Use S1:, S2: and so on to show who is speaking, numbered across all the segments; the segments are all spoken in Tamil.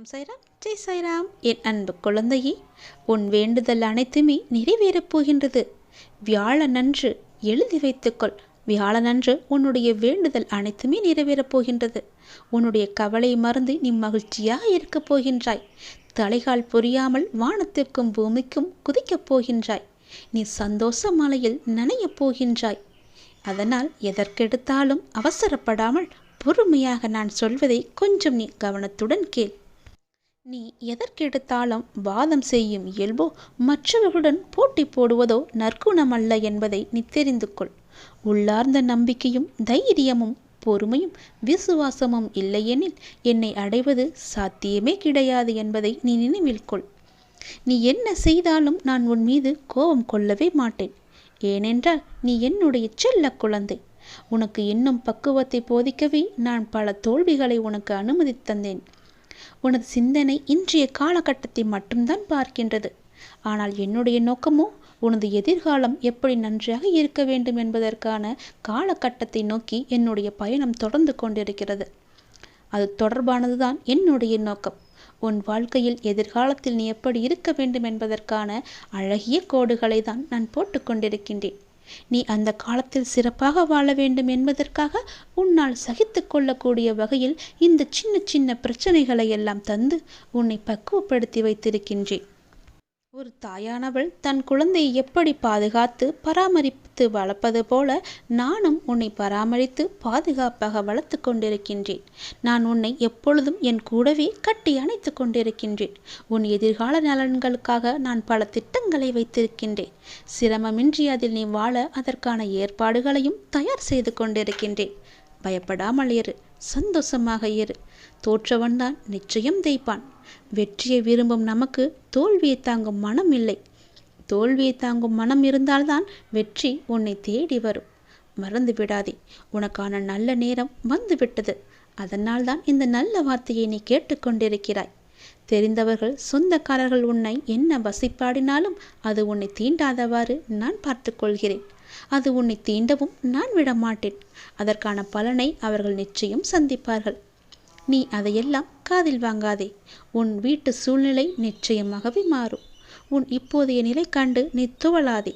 S1: ஓம் சைராம். ஜெய் சைராம். என் அன்பு குழந்தையே உன் வேண்டுதல் அனைத்துமே நிறைவேறப் போகின்றது. வியாழனன்று எழுதி வைத்துக்கொள். வியாழனன்று உன்னுடைய வேண்டுதல் அனைத்துமே நிறைவேறப் போகின்றது. உன்னுடைய கவலை மறந்து நீ மகிழ்ச்சியாக இருக்கப் போகின்றாய். தலைகால் புரியாமல் வானத்திற்கும் பூமிக்கும் குதிக்கப் போகின்றாய். நீ சந்தோஷ மலையில் நனையப் போகின்றாய். அதனால் எதற்கெடுத்தாலும் அவசரப்படாமல் பொறுமையாக நான் சொல்வதை கொஞ்சம் நீ கவனத்துடன் கேள். நீ எதற்கெடுத்தாலும் வாதம் செய்யும் இயல்போ மற்றவர்களுடன் போட்டி போடுவதோ நற்குணமல்ல என்பதை நீ தெரிந்து கொள். உள்ளார்ந்த நம்பிக்கையும் தைரியமும் பொறுமையும் விசுவாசமும் இல்லையெனில் என்னை அடைவது சாத்தியமே கிடையாது என்பதை நீ நினைவில் கொள். நீ என்ன செய்தாலும் நான் உன் மீது கோபம் கொள்ளவே மாட்டேன். ஏனென்றால் நீ என்னுடைய செல்ல குழந்தை. உனக்கு இன்னும் பக்குவத்தை போதிக்கவே நான் பல தோல்விகளை உனக்கு அனுமதி தந்தேன். உனது சிந்தனை இன்றைய காலகட்டத்தை மட்டும்தான் பார்க்கின்றது. ஆனால் என்னுடைய நோக்கமோ உனது எதிர்காலம் எப்படி நன்றாக இருக்க வேண்டும் என்பதற்கான காலகட்டத்தை நோக்கி என்னுடைய பயணம் தொடர்ந்து கொண்டிருக்கிறது. அது தொடர்பானதுதான் என்னுடைய நோக்கம். உன் வாழ்க்கையில் எதிர்காலத்தில் நீ எப்படி இருக்க வேண்டும் என்பதற்கான அழகிய கோடுகளை தான் நான் போட்டுக்கொண்டிருக்கின்றேன் நீ அந்த காலத்தில் சிறப்பாக வாழ வேண்டும் என்பதற்காக உன்னால் சகித்து கொள்ளக்கூடிய வகையில் இந்த சின்ன சின்ன பிரச்சனைகளை எல்லாம் தந்து உன்னை பக்குவப்படுத்தி வைத்திருக்கின்றேன். ஒரு தாயானவள் தன் குழந்தையை எப்படி பாதுகாத்து பராமரித்து வளர்ப்பது போல நானும் உன்னை பராமரித்து பாதுகாப்பாக வளர்த்து கொண்டிருக்கின்றேன். நான் உன்னை எப்பொழுதும் என் கூடவே கட்டி அணைத்து கொண்டிருக்கின்றேன். உன் எதிர்கால நலன்களுக்காக நான் பல திட்டங்களை வைத்திருக்கின்றேன். சிரமமின்றி அதில் நீ வாழ அதற்கான ஏற்பாடுகளையும் தயார் செய்து கொண்டிருக்கின்றேன். பயப்படாமல் இரு. சந்தோஷமாக இரு. தோற்றவன்தான் நிச்சயம் தேய்ப்பான் வெற்றியை விரும்பும் நமக்கு தோல்வியை தாங்கும் மனம் இல்லை. தோல்வியை தாங்கும் மனம் இருந்தால்தான் வெற்றி உன்னை தேடி வரும். மறந்து விடாதே. உனக்கான நல்ல நேரம் வந்துவிட்டது. அதனால்தான் அதனால் தான் இந்த நல்ல வார்த்தையை நீ கேட்டுக்கொண்டிருக்கிறாய். தெரிந்தவர்கள் சொந்தக்காரர்கள் உன்னை என்ன வசிப்பாடினாலும் அது உன்னை தீண்டாதவாறு நான் பார்த்துக்கொள்கிறேன். அது உன்னை தீண்டவும் நான் விடமாட்டேன். அதற்கான பலனை அவர்கள் நிச்சயம் சந்திப்பார்கள். நீ அதையெல்லாம் காதில் வாங்காதே. உன் வீட்டு சூழ்நிலை நிச்சயமாகவே மாறும். உன் இப்போதைய நிலை கண்டு நீ துவளாதே.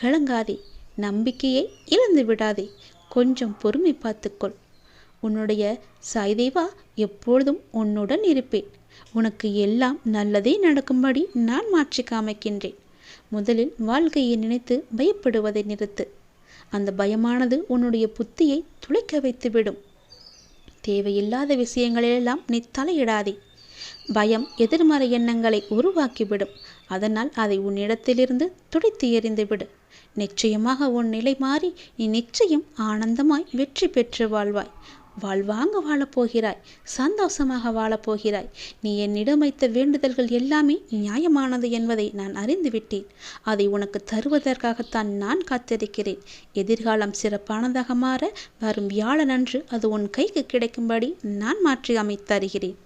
S1: கலங்காதே. நம்பிக்கையை இழந்து விடாதே. கொஞ்சம் பொறுமை பார்த்துக்கொள். உன்னுடைய சாய்தேவா எப்பொழுதும் உன்னுடன் இருப்பேன். உனக்கு எல்லாம் நல்லதே நடக்கும்படி நான் மாற்றி காமிக்கின்றேன். முதலில் வாழ்க்கையை நினைத்து பயப்படுவதை நிறுத்து. அந்த பயமானது உன்னுடைய புத்தியை துளைக்க வைத்துவிடும். தேவையில்லாத விஷயங்களெல்லாம் நீ தலையிடாதே. பயம் எதிர்மறை எண்ணங்களை உருவாக்கிவிடும். அதனால் அதை உன்னிடத்திலிருந்து துடைத்து எறிந்துவிடு. நிச்சயமாக உன் நிலை மாறி நீ நிச்சயம் ஆனந்தமாய் வெற்றி பெற்று வாழ்வாய். வாழ்வாங்க வாழப்போகிறாய் சந்தோஷமாக வாழப்போகிறாய். நீ என்னிடம் வைத்த வேண்டுதல்கள் எல்லாமே நியாயமானது என்பதை நான் அறிந்துவிட்டேன். அதை உனக்கு தருவதற்காகத்தான் நான் காத்திருக்கிறேன். எதிர்காலம் சிறப்பானதாக மாற வரும் வியாழனன்று அது உன் கைக்கு கிடைக்கும்படி நான் மாற்றி அமைத்தருகிறேன்.